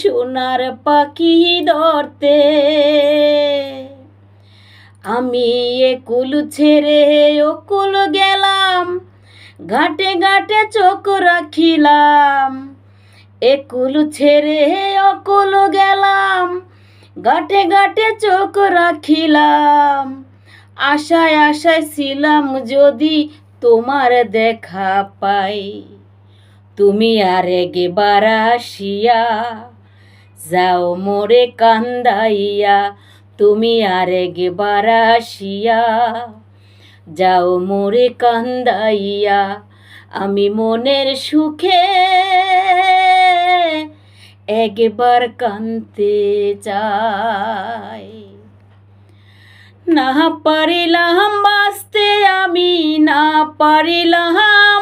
সোনার পাখি ধরতে। আমি এ একুল ছেড়ে ওকুল গেলাম, ঘাটে ঘাটে চোখ রাখিলাম। এ একুল ছেড়ে অকুল গেলাম, ঘাটে ঘাটে চোখ রাখিলাম। আশায় আশায় ছিলাম যদি তোমার দেখা পাই, তুমি আর একবার আসিয়া যাও মোরে কান্দাইয়া, তুমি আর একবার আসিয়া। যাও মোরে কান্দাইয়া, আমি মনের সুখে একবার কানতে চাই। না পারিলাম বাঁচতে আমি, না পারিলাম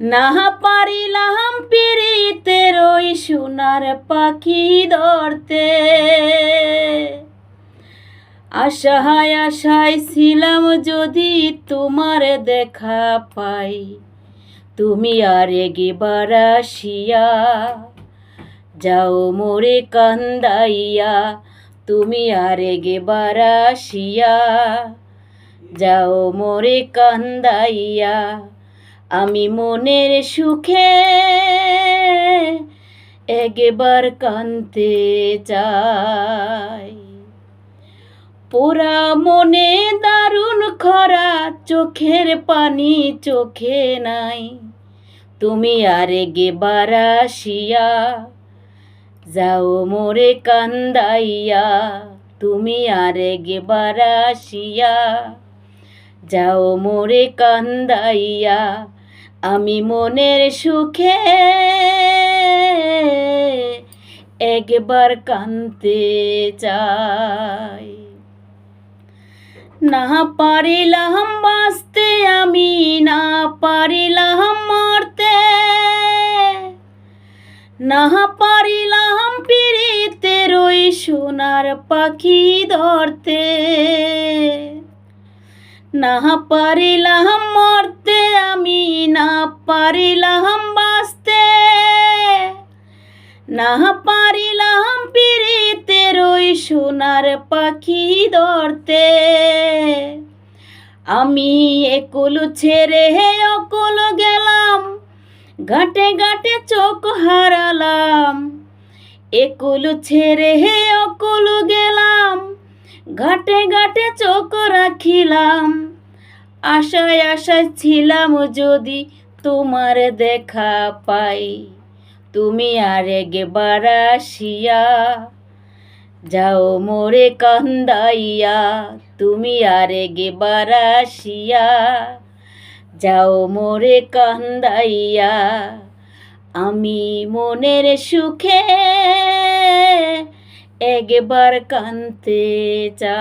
না পারিলাম পিরিতের ওই সোনার পাখি ধরতে। আশায় আশায় ছিলাম যদি তোমার দেখা পাই, তুমি আর একবার আসিয়া যাও মোরে কান্দাইয়া, তুমি আর একবার আসিয়া যাও মোরে কান্দাইয়া। আমি মনের সুখে একবার কানতে চাই। পোড়া মনে দারুণ খরা, চোখের পানি চোখে নাই। তুমি আরে গেবার আসিয়া যাও মোরে কান্দাইয়া, তুমি আরে গেবার আসিয়া যাও মোরে কান্দাইয়া। আমি মনের সুখে একবার কানতে চাই। না পারিলাম বাঁচতে, আমি না পারিলাম মরতে। না পারিলাম পিরিতের ওই সোনার পাখি ধরতে। না পারিলাম মরতে, আমি না পারিলাম বাঁচতে। না পারিলাম পিরিতের ওই সোনার পাখি ধরতে। আমি একুল ছেড়ে অকুল গেলাম, ঘাটে ঘাটে চোখ হারালাম। একুল ছেড়ে অকুল গেলাম ঘাটে ঘাটে চোখ রাখিলাম। আশায় আশায় ছিলাম যদি তোমার দেখা পাই। তুমি আর একবার আসিয়া যাও মোরে কান্দাইয়া। তুমি আর একবার আসিয়া যাও মোরে কান্দাইয়া। আমি মনের সুখে একবার কানতে চা